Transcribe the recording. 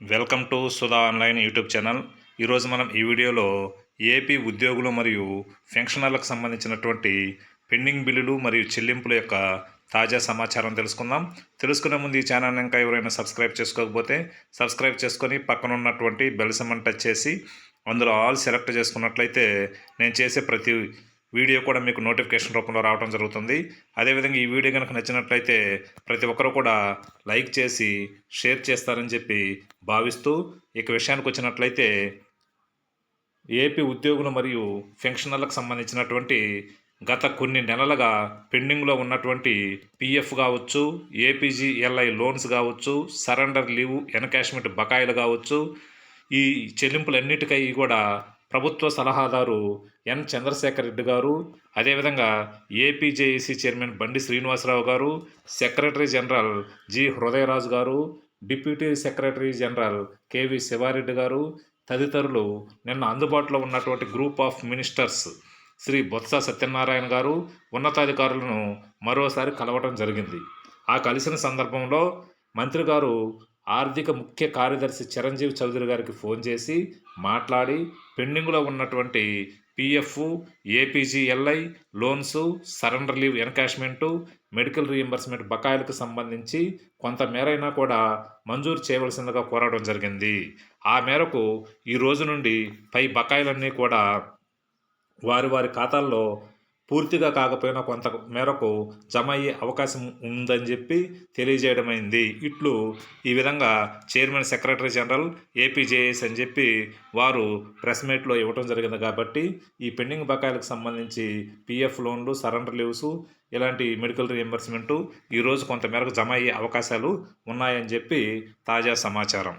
Welcome to Sudha online YouTube channel. ఈరోజు మనం ఈ వీడియోలో ఏపీ ఉద్యోగులు మరియు పెన్షనర్లకు సంబంధించినటువంటి పెండింగ్ బిల్లులు మరియు చెల్లింపుల యొక్క తాజా సమాచారం తెలుసుకుందాం. తెలుసుకునే ముందు ఈ ఛానల్ ఇంకా ఎవరైనా సబ్స్క్రైబ్ చేసుకోకపోతే సబ్స్క్రైబ్ చేసుకొని పక్కన ఉన్నటువంటి బెల్సమ్మని టచ్ చేసి అందులో ఆల్ సెలెక్ట్ చేసుకున్నట్లయితే నేను చేసే ప్రతి వీడియో కూడా మీకు నోటిఫికేషన్ రూపంలో రావడం జరుగుతుంది. అదేవిధంగా ఈ వీడియో కనుక నచ్చినట్లయితే ప్రతి ఒక్కరు కూడా లైక్ చేసి షేర్ చేస్తారని చెప్పి భావిస్తూ ఇక విషయానికి వచ్చినట్లయితే ఏపీ ఉద్యోగులు మరియు పెన్షనర్లకు సంబంధించినటువంటి గత కొన్ని నెలలుగా పెండింగ్లో ఉన్నటువంటి పిఎఫ్ కావచ్చు ఏపీజీఎల్ఐ లోన్స్ కావచ్చు సరెండర్ లీవ్ ఎన్కాష్మెంట్ బకాయిలు కావచ్చు ఈ చెల్లింపులన్నిటికై కూడా ప్రభుత్వ సలహాదారు ఎన్. చంద్రశేఖర్ రెడ్డి గారు అదేవిధంగా ఏపీజేఏసీ చైర్మన్ బండి శ్రీనివాసరావు గారు సెక్రటరీ జనరల్ జి. హృదయరాజు గారు deputy secretary general KV Sivareddy గారు తదితరులు నిన్న అందుబాటులో ఉన్నటువంటి group of ministers Shri Botsa Satyanarayana గారు ఉన్నతాధికారులను మరోసారి కలవటం జరిగింది. ఆ కలిసిన సందర్భంలో మంత్రి గారు ఆర్థిక ముఖ్య కార్యదర్శి చిరంజీవి చౌదరి గారికి ఫోన్ చేసి మాట్లాడి పెండింగ్లో ఉన్నటువంటి PF APGLI loans surrender leave encashment medical reimbursement బకాయిలకు సంబంధించి కొంత మేరైనా కూడా మంజూరు చేయవలసిందిగా కోరడం జరిగింది. ఆ మేరకు ఈ రోజు నుండి పై బకాయిలన్నీ కూడా వారి వారి ఖాతాల్లో పూర్తిగా కాకపోయినా కొంత మేరకు జమ అయ్యే అవకాశం ఉందని చెప్పి తెలియజేయడమైంది. ఇట్లు ఈ విధంగా చైర్మన్ సెక్రటరీ జనరల్ ఏపీజేఎస్ అని చెప్పి వారు ప్రెస్ మీట్లో ఇవ్వడం జరిగింది కాబట్టి ఈ పెండింగ్ బకాయిలకు సంబంధించి పిఎఫ్ లోన్లు సరెండర్ లీవ్స్ ఇలాంటి మెడికల్ రియంబర్స్మెంటు ఈరోజు కొంత మేరకు జమ అయ్యే అవకాశాలు ఉన్నాయని చెప్పి తాజా సమాచారం.